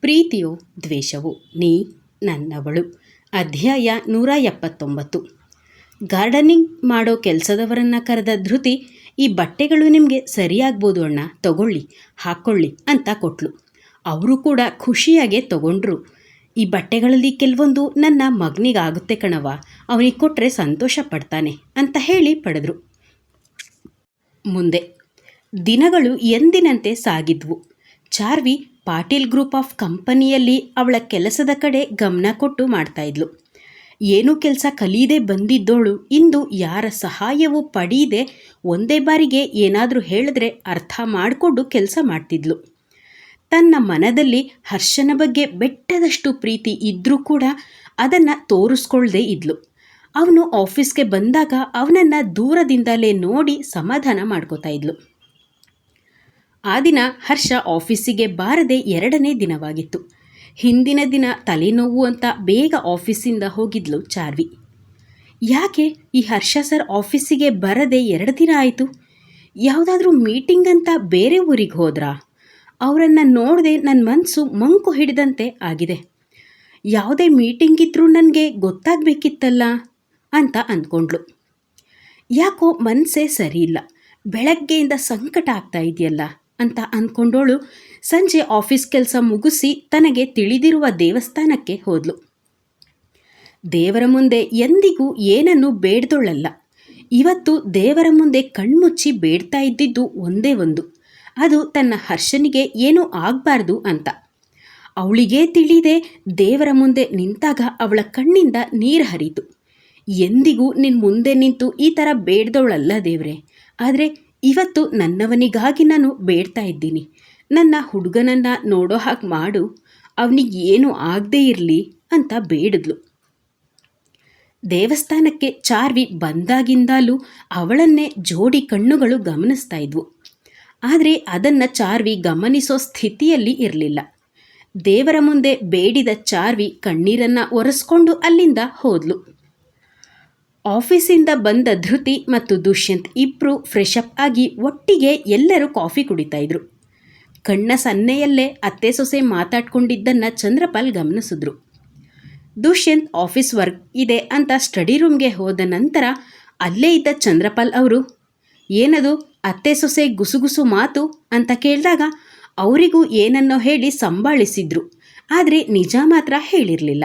ಪ್ರೀತಿಯೋ ದ್ವೇಷವೋ ನೀ ನನ್ನವಳು. ಅಧ್ಯಾಯ ನೂರ ಎಪ್ಪತ್ತೊಂಬತ್ತು. ಗಾರ್ಡನಿಂಗ್ ಮಾಡೋ ಕೆಲಸದವರನ್ನು ಕರೆದ ಧೃತಿ, ಈ ಬಟ್ಟೆಗಳು ನಿಮಗೆ ಸರಿಯಾಗ್ಬೋದು ಅಣ್ಣ, ತಗೊಳ್ಳಿ, ಹಾಕ್ಕೊಳ್ಳಿ ಅಂತ ಕೊಟ್ಲು. ಅವರು ಕೂಡ ಖುಷಿಯಾಗೆ ತಗೊಂಡ್ರು. ಈ ಬಟ್ಟೆಗಳಲ್ಲಿ ಕೆಲವೊಂದು ನನ್ನ ಮಗನಿಗಾಗುತ್ತೆ ಕಣವ ಅವನಿಗೆ ಕೊಟ್ಟರೆ ಸಂತೋಷ ಪಡ್ತಾನೆ ಅಂತ ಹೇಳಿ ಪಡೆದ್ರು. ಮುಂದೆ ದಿನಗಳು ಎಂದಿನಂತೆ ಸಾಗಿದ್ವು. ಚಾರ್ವಿ ಪಾಟೀಲ್ ಗ್ರೂಪ್ ಆಫ್ ಕಂಪನಿಯಲ್ಲಿ ಅವಳ ಕೆಲಸದ ಕಡೆ ಗಮನ ಕೊಟ್ಟು ಮಾಡ್ತಾಯಿದ್ಲು ಏನೂ ಕೆಲಸ ಕಲಿಯದೆ ಬಂದಿದ್ದೋಳು, ಇಂದು ಯಾರ ಸಹಾಯವೂ ಪಡೆಯದೆ ಒಂದೇ ಬಾರಿಗೆ ಏನಾದರೂ ಹೇಳಿದ್ರೆ ಅರ್ಥ ಮಾಡಿಕೊಂಡು ಕೆಲಸ ಮಾಡ್ತಿದ್ಲು. ತನ್ನ ಮನದಲ್ಲಿ ಹರ್ಷನ ಬಗ್ಗೆ ಬೆಟ್ಟದಷ್ಟು ಪ್ರೀತಿ ಇದ್ದರೂ ಕೂಡ ಅದನ್ನು ತೋರಿಸ್ಕೊಳ್ದೇ ಇದ್ಲು. ಅವನು ಆಫೀಸ್ಗೆ ಬಂದಾಗ ಅವನನ್ನು ದೂರದಿಂದಲೇ ನೋಡಿ ಸಮಾಧಾನ ಮಾಡ್ಕೋತಾ ಇದ್ಲು. ಆ ದಿನ ಹರ್ಷ ಆಫೀಸಿಗೆ ಬಾರದೆ ಎರಡನೇ ದಿನವಾಗಿತ್ತು. ಹಿಂದಿನ ದಿನ ತಲೆನೋವು ಅಂತ ಬೇಗ ಆಫೀಸಿಂದ ಹೋಗಿದ್ಲು ಚಾರ್ವಿ. ಯಾಕೆ ಈ ಹರ್ಷ ಸರ್ ಆಫೀಸಿಗೆ ಬರದೆ ಎರಡು ದಿನ ಆಯಿತು? ಯಾವುದಾದ್ರೂ ಮೀಟಿಂಗ್ ಅಂತ ಬೇರೆ ಊರಿಗೆ ಹೋದ್ರಾ? ಅವರನ್ನು ನೋಡದೆ ನನ್ನ ಮನಸ್ಸು ಮಂಕು ಹಿಡಿದಂತೆ ಆಗಿದೆ. ಯಾವುದೇ ಮೀಟಿಂಗ್ ಇದ್ದರೂ ನನಗೆ ಗೊತ್ತಾಗಬೇಕಿತ್ತಲ್ಲ ಅಂತ ಅಂದ್ಕೊಂಡ್ಳು. ಯಾಕೋ ಮನಸ್ಸೇ ಸರಿಯಿಲ್ಲ ಬೆಳಗ್ಗೆಯಿಂದ ಸಂಕಟ ಆಗ್ತಾ ಇದೆಯಲ್ಲ. ಅಂತ ಅಂದ್ಕೊಂಡೋಳು ಸಂಜೆ ಆಫೀಸ್ ಕೆಲಸ ಮುಗಿಸಿ ತನಗೆ ತಿಳಿದಿರುವ ದೇವಸ್ಥಾನಕ್ಕೆ ಹೋದ್ಲು. ದೇವರ ಮುಂದೆ ಎಂದಿಗೂ ಏನನ್ನು ಬೇಡ್ದೊಳ್ಳಲ್ಲ ಇವತ್ತು ದೇವರ ಮುಂದೆ ಕಣ್ಮುಚ್ಚಿ ಬೇಡ್ತಾ ಇದ್ದಿದ್ದು ಒಂದೇ ಒಂದು. ಅದು ತನ್ನ ಹರ್ಷನಿಗೆ ಏನೂ ಆಗಬಾರ್ದು ಅಂತ. ಅವಳಿಗೇ ತಿಳಿದೆ ದೇವರ ಮುಂದೆ ನಿಂತಾಗ ಅವಳ ಕಣ್ಣಿಂದ ನೀರು ಹರಿತು. ಎಂದಿಗೂ ನಿನ್ನ ಮುಂದೆ ನಿಂತು ಈ ಥರ ಬೇಡ್ದವಳಲ್ಲ ದೇವ್ರೆ. ಆದರೆ ಇವತ್ತು ನನ್ನವನಿಗಾಗಿ ನಾನು ಬೇಡ್ತಾ ಇದ್ದೀನಿ. ನನ್ನ ಹುಡುಗನನ್ನು ನೋಡೋ ಹಾಗೆ ಮಾಡು. ಅವನಿಗೆ ಏನೂ ಆಗದೇ ಇರಲಿ ಅಂತ ಬೇಡಿದ್ಲು. ದೇವಸ್ಥಾನಕ್ಕೆ ಚಾರ್ವಿ ಬಂದಾಗಿಂದಲೂ ಅವಳನ್ನೇ ಜೋಡಿ ಕಣ್ಣುಗಳು ಗಮನಿಸ್ತಾ ಇದ್ವು. ಆದರೆ ಅದನ್ನು ಚಾರ್ವಿ ಗಮನಿಸೋ ಸ್ಥಿತಿಯಲ್ಲಿ ಇರಲಿಲ್ಲ. ದೇವರ ಮುಂದೆ ಬೇಡಿದ ಚಾರ್ವಿ ಕಣ್ಣೀರನ್ನು ಒರೆಸ್ಕೊಂಡು ಅಲ್ಲಿಂದ ಹೋದ್ಲು. ಆಫೀಸಿಂದ ಬಂದ ಧೃತಿ ಮತ್ತು ದುಷ್ಯಂತ್ ಇಬ್ಬರು ಫ್ರೆಶ್ ಅಪ್ ಆಗಿ ಒಟ್ಟಿಗೆ ಎಲ್ಲರೂ ಕಾಫಿ ಕುಡಿತಾ ಇದ್ರು. ಕಣ್ಣ ಸನ್ನೆಯಲ್ಲೇ ಅತ್ತೆ ಸೊಸೆ ಮಾತಾಡ್ಕೊಂಡಿದ್ದನ್ನು ಚಂದ್ರಪಾಲ್ ಗಮನಿಸಿದ್ರು. ದುಷ್ಯಂತ್ ಆಫೀಸ್ ವರ್ಕ್ ಇದೆ ಅಂತ ಸ್ಟಡಿ ರೂಮ್ಗೆ ಹೋದ ನಂತರ ಅಲ್ಲೇ ಇದ್ದ ಚಂದ್ರಪಾಲ್ ಅವರು, ಏನದು, ಅತ್ತೆ ಸೊಸೆ ಗುಸುಗುಸು ಮಾತು? ಅಂತ ಕೇಳಿದಾಗ ಅವರಿಗೂ ಏನನ್ನೋ ಹೇಳಿ ಸಂಭಾಳಿಸಿದ್ರು ಆದರೆ ನಿಜ ಮಾತ್ರ ಹೇಳಿರಲಿಲ್ಲ.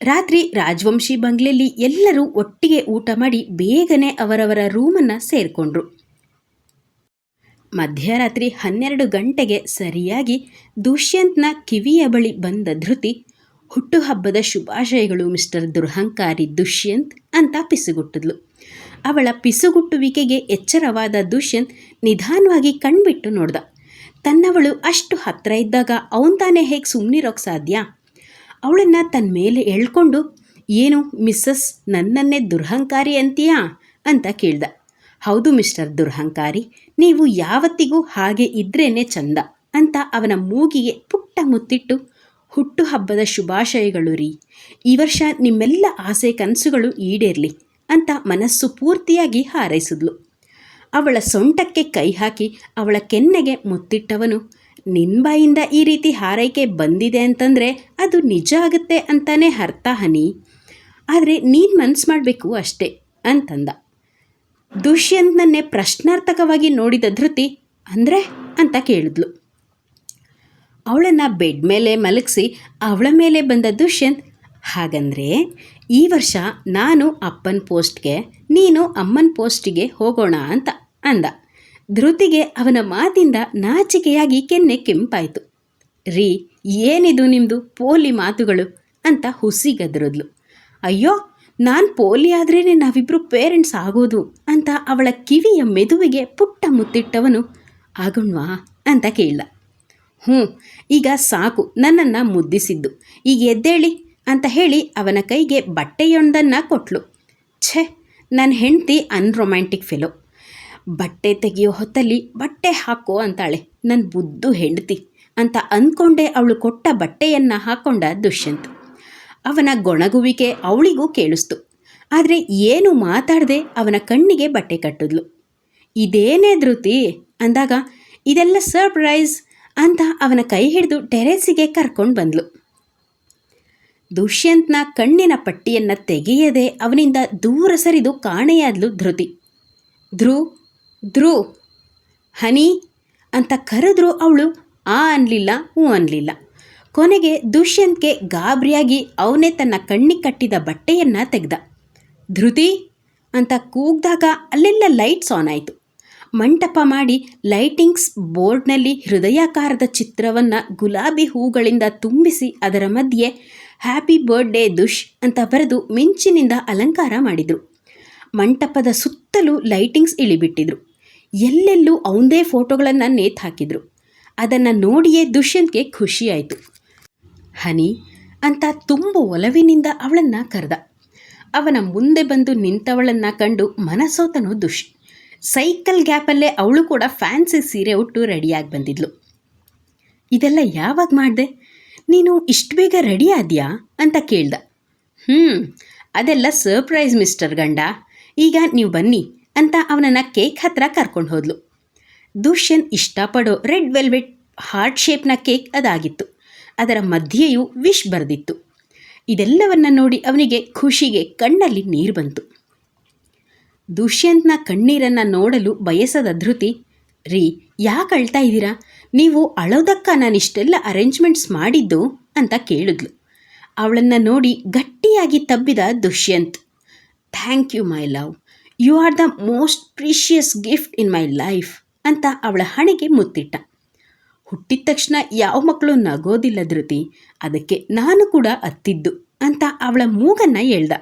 ರಾತ್ರಿ ರಾಜವಂಶಿ ಬಂಗ್ಲೆಯಲ್ಲಿ ಎಲ್ಲರೂ ಒಟ್ಟಿಗೆ ಊಟ ಮಾಡಿ ಬೇಗನೆ ಅವರವರ ರೂಮನ್ನು ಸೇರಿಕೊಂಡ್ರು. ಮಧ್ಯರಾತ್ರಿ ಹನ್ನೆರಡು ಗಂಟೆಗೆ ಸರಿಯಾಗಿ ದುಷ್ಯಂತ್ನ ಕಿವಿಯ ಬಳಿ ಬಂದ ಧೃತಿ, ಹುಟ್ಟುಹಬ್ಬದ ಶುಭಾಶಯಗಳು ಮಿಸ್ಟರ್ ದುರ್ಹಂಕಾರಿ ದುಷ್ಯಂತ್ ಅಂತ ಪಿಸುಗುಟ್ಟಿದ್ಲು. ಅವಳ ಪಿಸುಗುಟ್ಟುವಿಕೆಗೆ ಎಚ್ಚರವಾದ ದುಷ್ಯಂತ್ ನಿಧಾನವಾಗಿ ಕಣ್ಬಿಟ್ಟು ನೋಡ್ದ. ತನ್ನವಳು ಅಷ್ಟು ಹತ್ತಿರ ಇದ್ದಾಗ ಅವನ್ ತಾನೇ ಹೇಗೆ ಸುಮ್ಮನಿರೋಕ್ಕೆ ಸಾಧ್ಯ? ಅವಳನ್ನು ತನ್ನ ಮೇಲೆ ಎಳ್ಕೊಂಡು, ಏನು ಮಿಸ್ಸಸ್ ನನ್ನನ್ನೇ ದುರ್ಹಂಕಾರಿ ಅಂತೀಯಾ? ಅಂತ ಕೇಳ್ದ. ಹೌದು ಮಿಸ್ಟರ್ ದುರ್ಹಂಕಾರಿ, ನೀವು ಯಾವತ್ತಿಗೂ ಹಾಗೆ ಇದ್ರೇನೆ ಚಂದ ಅಂತ ಅವನ ಮೂಗಿಗೆ ಪುಟ್ಟ ಮುತ್ತಿಟ್ಟು ಹುಟ್ಟುಹಬ್ಬದ ಶುಭಾಶಯಗಳು ರೀ. ಈ ವರ್ಷ ನಿಮ್ಮೆಲ್ಲ ಆಸೆ ಕನಸುಗಳು ಈಡೇರಲಿ ಅಂತ ಮನಸ್ಸು ಪೂರ್ತಿಯಾಗಿ ಹಾರೈಸಿದ್ಲು. ಅವಳ ಸೊಂಟಕ್ಕೆ ಕೈ ಹಾಕಿ ಅವಳ ಕೆನ್ನೆಗೆ ಮುತ್ತಿಟ್ಟವನು ನಿನ್ನ ಬಾಯಿಂದ ಈ ರೀತಿ ಹಾರೈಕೆ ಬಂದಿದೆ ಅಂತಂದರೆ ಅದು ನಿಜ ಆಗುತ್ತೆ ಅಂತಾನೆ ಅರ್ಥ, ಹನಿ. ಆದರೆ ನೀನು ಮನಸ್ಸು ಮಾಡಬೇಕು ಅಷ್ಟೇ ಅಂತಂದ. ದುಷ್ಯಂತನನ್ನೇ ಪ್ರಶ್ನಾರ್ಥಕವಾಗಿ ನೋಡಿದ ಧೃತಿ, ಅಂದರೆ ಅಂತ ಕೇಳಿದ್ಲು. ಅವಳನ್ನು ಬೆಡ್ ಮೇಲೆ ಮಲಗಿಸಿ ಅವಳ ಮೇಲೆ ಬಂದ ದುಷ್ಯಂತ್, ಹಾಗಂದರೆ ಈ ವರ್ಷ ನಾನು ಅಪ್ಪನ ಪೋಸ್ಟ್ಗೆ, ನೀನು ಅಮ್ಮನ ಪೋಸ್ಟಿಗೆ ಹೋಗೋಣ ಅಂತ ಅಂದ. ಧೃತಿಗೆ ಅವನ ಮಾತಿಂದ ನಾಚಿಕೆಯಾಗಿ ಕೆನ್ನೆ ಕೆಂಪಾಯಿತು. ರೀ, ಏನಿದು ನಿಮ್ಮದು ಪೋಲಿ ಮಾತುಗಳು? ಅಂತ ಹುಸಿಗದ್ರದ್ಲು ಅಯ್ಯೋ, ನಾನು ಪೋಲಿ ಆದ್ರೇ ನಾವಿಬ್ಬರು ಪೇರೆಂಟ್ಸ್ ಆಗೋದು ಅಂತ ಅವಳ ಕಿವಿಯ ಮೆದುವಿಗೆ ಪುಟ್ಟ ಮುತ್ತಿಟ್ಟವನು ಆಗುಣ್ವಾ ಅಂತ ಕೇಳ ಹ್ಞೂ ಈಗ ಸಾಕು, ನನ್ನನ್ನು ಮುದ್ದಿಸಿದ್ದು. ಈಗ ಎದ್ದೇಳಿ ಅಂತ ಹೇಳಿ ಅವನ ಕೈಗೆ ಬಟ್ಟೆಯೊಂದನ್ನು ಕೊಟ್ಲು. ಛೆ ನನ್ನ ಹೆಂಡತಿ ಅನ್ರೊಮ್ಯಾಂಟಿಕ್ ಫೆಲೋ. ಬಟ್ಟೆ ತೆಗೆಯೋ ಹೊತ್ತಲ್ಲಿ ಬಟ್ಟೆ ಹಾಕೋ ಅಂತಾಳೆ. ನನ್ನ ಬುದ್ದು ಹೆಂಡತಿ ಅಂತ ಅಂದ್ಕೊಂಡೆ ಅವಳು ಕೊಟ್ಟ ಬಟ್ಟೆಯನ್ನು ಹಾಕೊಂಡ ದುಷ್ಯಂತ್. ಅವನ ಗೊಣಗುವಿಕೆ ಅವಳಿಗೂ ಕೇಳಿಸ್ತು. ಆದರೆ ಏನು ಮಾತಾಡದೆ ಅವನ ಕಣ್ಣಿಗೆ ಬಟ್ಟೆ ಕಟ್ಟಿದ್ಲು. ಇದೇನೇ ಧೃತಿ ಅಂದಾಗ, ಇದೆಲ್ಲ ಸರ್ಪ್ರೈಸ್ ಅಂತ ಅವನ ಕೈ ಹಿಡಿದು ಟೆರೇಸಿಗೆ ಕರ್ಕೊಂಡು ಬಂದ್ಲು. ದುಷ್ಯಂತ್ನ ಕಣ್ಣಿನ ಪಟ್ಟಿಯನ್ನು ತೆಗೆಯದೆ ಅವನಿಂದ ದೂರ ಸರಿದು ಕಾಣೆಯಾದ್ಲು ಧೃತಿ. ಧ್ರುವ್ ಧ್ರುವ್ ಹನಿ ಅಂತ ಕರೆದ್ರೂ ಅವಳು ಆ ಅನ್ಲಿಲ್ಲ ಹ್ಞೂ ಅನ್ಲಿಲ್ಲ. ಕೊನೆಗೆ ದುಷ್ಯಂತ್ಗೆ ಗಾಬರಿಯಾಗಿ ಅವನೇ ತನ್ನ ಕಣ್ಣಿಗೆ ಕಟ್ಟಿದ ಬಟ್ಟೆಯನ್ನು ತೆಗೆದ. ಧೃತಿ ಅಂತ ಕೂಗ್ದಾಗ ಅಲ್ಲೆಲ್ಲ ಲೈಟ್ಸ್ ಆನ್ ಆಯಿತು. ಮಂಟಪ ಮಾಡಿ ಲೈಟಿಂಗ್ಸ್ ಬೋರ್ಡ್ನಲ್ಲಿ ಹೃದಯಾಕಾರದ ಚಿತ್ರವನ್ನು ಗುಲಾಬಿ ಹೂಗಳಿಂದ ತುಂಬಿಸಿ ಅದರ ಮಧ್ಯೆ ಹ್ಯಾಪಿ ಬರ್ಡೇ ದುಷ್ ಅಂತ ಬರೆದು ಮಿಂಚಿನಿಂದ ಅಲಂಕಾರ ಮಾಡಿದರು. ಮಂಟಪದ ಸುತ್ತಲೂ ಲೈಟಿಂಗ್ಸ್ ಇಳಿಬಿಟ್ಟಿದ್ರು. ಎಲ್ಲೆಲ್ಲೂ ಅವಂದೇ ಫೋಟೋಗಳನ್ನು ನೇತು ಹಾಕಿದರು. ಅದನ್ನು ನೋಡಿಯೇ ದುಷ್ಯಂತ್ಗೆ ಖುಷಿಯಾಯಿತು. ಹನಿ ಅಂತ ತುಂಬ ಒಲವಿನಿಂದ ಅವಳನ್ನು ಕರೆದ. ಅವನ ಮುಂದೆ ಬಂದು ನಿಂತವಳನ್ನು ಕಂಡು ಮನಸೋತನು ದುಷ್. ಸೈಕಲ್ ಗ್ಯಾಪಲ್ಲೇ ಅವಳು ಕೂಡ ಫ್ಯಾನ್ಸಿ ಸೀರೆ ಉಟ್ಟು ರೆಡಿಯಾಗಿ ಬಂದಿದ್ಲು. ಇದೆಲ್ಲ ಯಾವಾಗ ಮಾಡಿದೆ? ನೀನು ಇಷ್ಟು ಬೇಗ ರೆಡಿ ಆದ್ಯಾ? ಅಂತ ಕೇಳ್ದ. ಹ್ಞೂ ಅದೆಲ್ಲ ಸರ್ಪ್ರೈಸ್ ಮಿಸ್ಟರ್ ಗಂಡ. ಈಗ ನೀವು ಬನ್ನಿ. ಅಂತ ಅವನನ್ನು ಕೇಕ್ ಹತ್ರ ಕರ್ಕೊಂಡು ಹೋದ್ಲು. ದುಷ್ಯಂತ್ ಇಷ್ಟಪಡೋ ರೆಡ್ ವೆಲ್ವೆಟ್ ಹಾರ್ಟ್ ಶೇಪ್ನ ಕೇಕ್ ಅದಾಗಿತ್ತು. ಅದರ ಮಧ್ಯೆಯೂ ವಿಶ್ ಬರೆದಿತ್ತು. ಇದೆಲ್ಲವನ್ನ ನೋಡಿ ಅವನಿಗೆ ಖುಷಿಗೆ ಕಣ್ಣಲ್ಲಿ ನೀರು ಬಂತು. ದುಷ್ಯಂತ್ನ ಕಣ್ಣೀರನ್ನು ನೋಡಲು ಬಯಸದ ಧೃತಿ, ರೀ, ಯಾಕೆ ಅಳ್ತಾ ಇದ್ದೀರಾ? ನೀವು ಅಳೋದಕ್ಕ ನಾನಿಷ್ಟೆಲ್ಲ ಅರೇಂಜ್ಮೆಂಟ್ಸ್ ಮಾಡಿದ್ದು ಅಂತ ಕೇಳಿದ್ಲು. ಅವಳನ್ನು ನೋಡಿ ಗಟ್ಟಿಯಾಗಿ Tabbida Dushyant, thank you my love. You are the most precious gift in my life ಅಂತ ಅವಳ ಹಣೆಗೆ ಮುತ್ತಿಟ್ಟ. ಹುಟ್ಟಿದ ತಕ್ಷಣ ಯಾವ ಮಕ್ಕಳು ನಗೋದಿಲ್ಲ ಧೃತಿ, ಅದಕ್ಕೆ ನಾನು ಕೂಡ ಅತ್ತಿದ್ದು ಅಂತ ಅವಳ ಮೂಗನ್ನು ಎಳ್ದ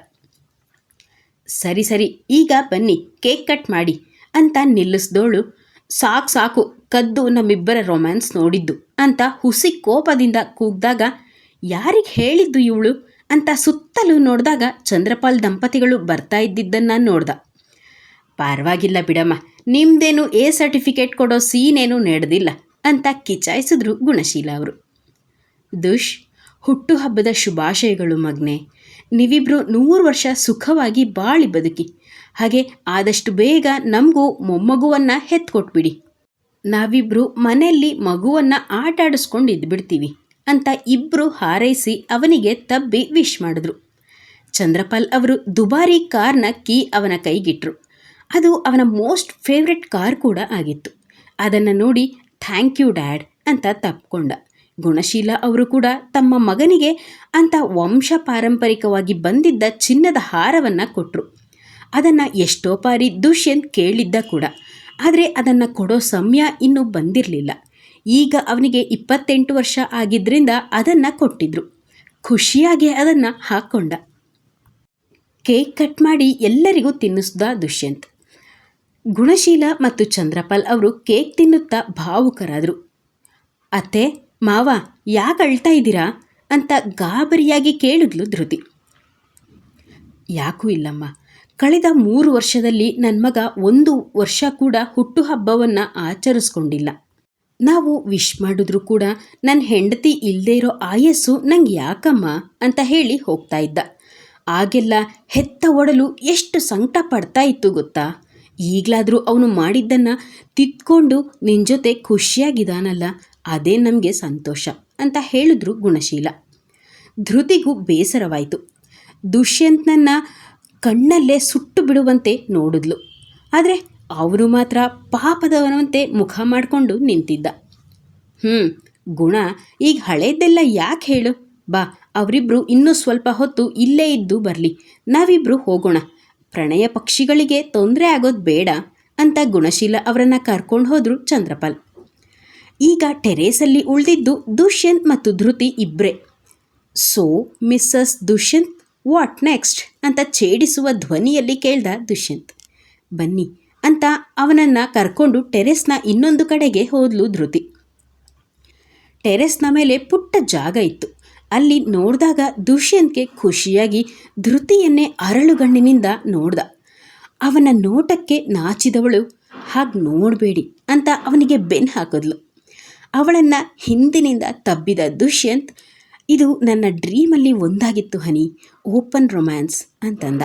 ಸರಿ ಸರಿ, ಈಗ ಬನ್ನಿ, ಕೇಕ್ ಕಟ್ ಮಾಡಿ ಅಂತ ನಿಲ್ಲಿಸ್ದೋಳು. ಸಾಕು ಸಾಕು, ಕದ್ದು ನಮ್ಮಿಬ್ಬರ ರೊಮ್ಯಾನ್ಸ್ ನೋಡಿದ್ದು ಅಂತ ಹುಸಿ ಕೋಪದಿಂದ ಕೂಗ್ದಾಗ, ಯಾರಿಗೆ ಹೇಳಿದ್ದು ಇವಳು? ಅಂತ ಸುತ್ತಲೂ ನೋಡಿದಾಗ ಚಂದ್ರಪಾಲ್ ದಂಪತಿಗಳು ಬರ್ತಾ ಇದ್ದಿದ್ದನ್ನು ನೋಡ್ದ. ಪರವಾಗಿಲ್ಲ ಬಿಡಮ್ಮ. ನಿಮ್ದೇನು ಎ ಸರ್ಟಿಫಿಕೇಟ್ ಕೊಡೋ ಸೀನೇನು ನಡೆದಿಲ್ಲ ಅಂತ ಕಿಚಾಯಿಸಿದ್ರು ಗುಣಶೀಲ ಅವರು. ದುಷ್, ಹುಟ್ಟುಹಬ್ಬದ ಶುಭಾಶಯಗಳು ಮಗ್ನೆ. ನೀವಿಬ್ರು ನೂರು ವರ್ಷ ಸುಖವಾಗಿ ಬಾಳಿ ಬದುಕಿ. ಹಾಗೆ ಆದಷ್ಟು ಬೇಗ ನಮಗೂ ಮೊಮ್ಮಗುವನ್ನು ಹೆತ್ಕೊಟ್ಬಿಡಿ. ನಾವಿಬ್ರು ಮನೆಯಲ್ಲಿ ಮಗುವನ್ನು ಆಟ ಆಡಿಸ್ಕೊಂಡು ಇದ್ಬಿಡ್ತೀವಿ ಅಂತ ಇಬ್ಬರು ಹಾರೈಸಿ ಅವನಿಗೆ ತಬ್ಬಿ ವಿಶ್ ಮಾಡಿದ್ರು. ಚಂದ್ರಪಾಲ್ ಅವರು ದುಬಾರಿ ಕಾರ್ನ ಕೀ ಅವನ ಕೈಗಿಟ್ರು. ಅದು ಅವನ ಮೋಸ್ಟ್ ಫೇವ್ರೆಟ್ ಕಾರ್ ಕೂಡ ಆಗಿತ್ತು. ಅದನ್ನು ನೋಡಿ, ಥ್ಯಾಂಕ್ ಯು, ಡ್ಯಾಡ್ ಅಂತ ತಪ್ಪಿಕೊಂಡ ಗುಣಶೀಲ ಅವರು ಕೂಡ ತಮ್ಮ ಮಗನಿಗೆ ಅಂತ ವಂಶ ಪಾರಂಪರಿಕವಾಗಿ ಬಂದಿದ್ದ ಚಿನ್ನದ ಹಾರವನ್ನು ಕೊಟ್ಟರು ಅದನ್ನು ಎಷ್ಟೋ ಬಾರಿ ದುಷ್ಯಂತ್ ಕೇಳಿದ್ದ ಕೂಡ. ಆದರೆ ಅದನ್ನು ಕೊಡೋ ಸಮಯ ಇನ್ನೂ ಬಂದಿರಲಿಲ್ಲ. ಈಗ ಅವನಿಗೆ ಇಪ್ಪತ್ತೆಂಟು ವರ್ಷ ಆಗಿದ್ದರಿಂದ ಅದನ್ನು ಕೊಟ್ಟಿದ್ರು. ಖುಷಿಯಾಗಿ ಅದನ್ನು ಹಾಕ್ಕೊಂಡ ಕೇಕ್ ಕಟ್ ಮಾಡಿ ಎಲ್ಲರಿಗೂ ತಿನ್ನಿಸ್ದ ದುಷ್ಯಂತ್. ಗುಣಶೀಲ ಮತ್ತು ಚಂದ್ರಪಾಲ್ ಅವರು ಕೇಕ್ ತಿನ್ನುತ್ತಾ ಭಾವುಕರಾದರು. ಅತ್ತೆ, ಮಾವ, ಯಾಕೆ ಅಳ್ತಾ ಇದ್ದೀರಾ? ಅಂತ ಗಾಬರಿಯಾಗಿ ಕೇಳಿದ್ಲು ಧೃತಿ. ಯಾಕೂ ಇಲ್ಲಮ್ಮ. ಕಳೆದ ಮೂರು ವರ್ಷದಲ್ಲಿ ನನ್ನ ಮಗ ಒಂದು ವರ್ಷ ಕೂಡ ಹುಟ್ಟುಹಬ್ಬವನ್ನು ಆಚರಿಸ್ಕೊಂಡಿಲ್ಲ. ನಾವು ವಿಶ್ ಮಾಡಿದ್ರು ಕೂಡ ನನ್ನ ಹೆಂಡತಿ ಇಲ್ಲದೇ ಇರೋ ಆಯಸ್ಸು ನಂಗೆ ಯಾಕಮ್ಮ? ಅಂತ ಹೇಳಿ ಹೋಗ್ತಾ ಇದ್ದ. ಆಗೆಲ್ಲ ಹೆತ್ತ ಒಡಲು ಎಷ್ಟು ಸಂಕಟ ಪಡ್ತಾ ಇತ್ತು ಗೊತ್ತಾ? ಈಗಲಾದರೂ ಅವನು ಮಾಡಿದ್ದನ್ನು ತಿದ್ಕೊಂಡು ನಿನ್ನ ಜೊತೆ ಖುಷಿಯಾಗಿದ್ದಾನಲ್ಲ ಅದೇ ನಮಗೆ ಸಂತೋಷ ಅಂತ ಹೇಳಿದ್ರು ಗುಣಶೀಲ. ಧೃತಿಗೂ ಬೇಸರವಾಯಿತು. ದುಷ್ಯಂತನನ್ನು ಕಣ್ಣಲ್ಲೇ ಸುಟ್ಟು ಬಿಡುವಂತೆ ನೋಡಿದ್ಲು. ಆದರೆ ಅವರು ಮಾತ್ರ ಪಾಪದವನಂತೆ ಮುಖ ಮಾಡಿಕೊಂಡು ನಿಂತಿದ್ದ. ಹ್ಞೂ ಗುಣ, ಈಗ ಹಳೇದೆಲ್ಲ ಯಾಕೆ ಹೇಳು? ಬಾ ಅವರಿಬ್ಬರು ಇನ್ನೂ ಸ್ವಲ್ಪ ಹೊತ್ತು ಇಲ್ಲೇ ಇದ್ದು ಬರಲಿ. ನಾವಿಬ್ಬರು ಹೋಗೋಣ. ಪ್ರಣಯ ಪಕ್ಷಿಗಳಿಗೆ ತೊಂದರೆ ಆಗೋದು ಬೇಡ ಅಂತ ಗುಣಶೀಲ ಅವರನ್ನು ಕರ್ಕೊಂಡು ಹೋದರು ಚಂದ್ರಪಾಲ್. ಈಗ ಟೆರೇಸಲ್ಲಿ ಉಳಿದಿದ್ದು ದುಷ್ಯಂತ್ ಮತ್ತು ಧೃತಿ ಇಬ್ಬರೇ so Mrs Dushyant what next ಅಂತ ಛೇಡಿಸುವ ಧ್ವನಿಯಲ್ಲಿ ಕೇಳ್ದ ದುಷ್ಯಂತ್. ಬನ್ನಿ ಅಂತ ಅವನನ್ನು ಕರ್ಕೊಂಡು ಟೆರೆಸ್ನ ಇನ್ನೊಂದು ಕಡೆಗೆ ಹೋದ್ಲು ಧೃತಿ. ಟೆರೆಸ್ನ ಮೇಲೆ ಪುಟ್ಟ ಜಾಗ ಇತ್ತು. ಅಲ್ಲಿ ನೋಡಿದಾಗ ದುಷ್ಯಂತ್ಗೆ ಖುಷಿಯಾಗಿ ಧೃತಿಯನ್ನೇ ಅರಳುಗಣ್ಣಿನಿಂದ ನೋಡ್ದ. ಅವನ ನೋಟಕ್ಕೆ ನಾಚಿದವಳು, ಹಾಗೆ ನೋಡಬೇಡಿ ಅಂತ ಅವನಿಗೆ ಬೆನ್ನು ಹಾಕಿದ್ಲು. ಅವಳನ್ನು ಹಿಂದಿನಿಂದ ತಬ್ಬಿದ ದುಷ್ಯಂತ್, ಇದು ನನ್ನ ಡ್ರೀಮಲ್ಲಿ ಒಂದಾಗಿತ್ತು ಹನಿ, ಓಪನ್ ರೊಮ್ಯಾನ್ಸ್ ಅಂತಂದ.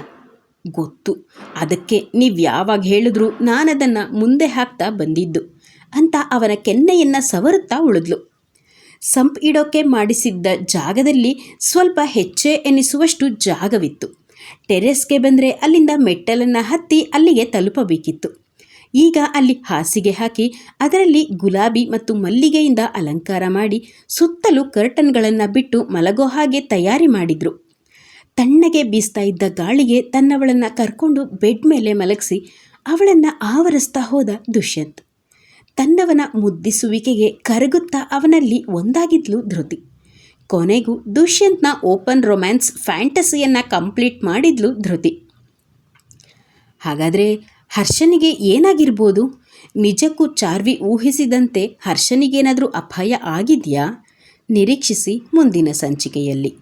ಗೊತ್ತು, ಅದಕ್ಕೆ ನೀವು ಯಾವಾಗ ಹೇಳಿದ್ರು ನಾನದನ್ನು ಮುಂದೆ ಹಾಕ್ತಾ ಬಂದಿದ್ದು ಅಂತ ಅವನ ಕೆನ್ನೆಯನ್ನು ಸವರುತ್ತಾ ಉಳಿದ್ಲು. ಸಂಪ್ ಇಡೋಕೆ ಮಾಡಿಸಿದ್ದ ಜಾಗದಲ್ಲಿ ಸ್ವಲ್ಪ ಹೆಚ್ಚೆ ಎನಿಸುವಷ್ಟು ಜಾಗವಿತ್ತು. ಟೆರೆಸ್ಗೆ ಬಂದರೆ ಅಲ್ಲಿಂದ ಮೆಟ್ಟಲನ್ನು ಹತ್ತಿ ಅಲ್ಲಿಗೆ ತಲುಪಬೇಕಿತ್ತು. ಈಗ ಅಲ್ಲಿ ಹಾಸಿಗೆ ಹಾಕಿ ಅದರಲ್ಲಿ ಗುಲಾಬಿ ಮತ್ತು ಮಲ್ಲಿಗೆಯಿಂದ ಅಲಂಕಾರ ಮಾಡಿ ಸುತ್ತಲೂ ಕರ್ಟನ್ಗಳನ್ನು ಬಿಟ್ಟು ಮಲಗೋ ಹಾಗೆ ತಯಾರಿ ಮಾಡಿದ್ರು. ತಣ್ಣಗೆ ಬೀಸ್ತಾ ಇದ್ದ ಗಾಳಿಗೆ ತನ್ನವಳನ್ನು ಕರ್ಕೊಂಡು ಬೆಡ್ ಮೇಲೆ ಮಲಗಿಸಿ ಅವಳನ್ನು ಆವರಿಸ್ತಾ ಹೋದ ದುಷ್ಯಂತ್. ತನ್ನವನ ಮುದ್ದಿಸುವಿಕೆಗೆ ಕರಗುತ್ತಾ ಅವನಲ್ಲಿ ಒಂದಾಗಿದ್ಲು ಧೃತಿ. ಕೊನೆಗೂ ದುಷ್ಯಂತ್ನ ಓಪನ್ ರೊಮ್ಯಾನ್ಸ್ ಫ್ಯಾಂಟಸಿಯನ್ನು ಕಂಪ್ಲೀಟ್ ಮಾಡಿದ್ಲು ಧೃತಿ. ಹಾಗಾದರೆ ಹರ್ಷನಿಗೆ ಏನಾಗಿರ್ಬೋದು? ನಿಜಕ್ಕೂ ಚಾರ್ವಿ ಊಹಿಸಿದಂತೆ ಹರ್ಷನಿಗೇನಾದರೂ ಅಪಾಯ ಆಗಿದೆಯಾ? ನಿರೀಕ್ಷಿಸಿ ಮುಂದಿನ ಸಂಚಿಕೆಯಲ್ಲಿ.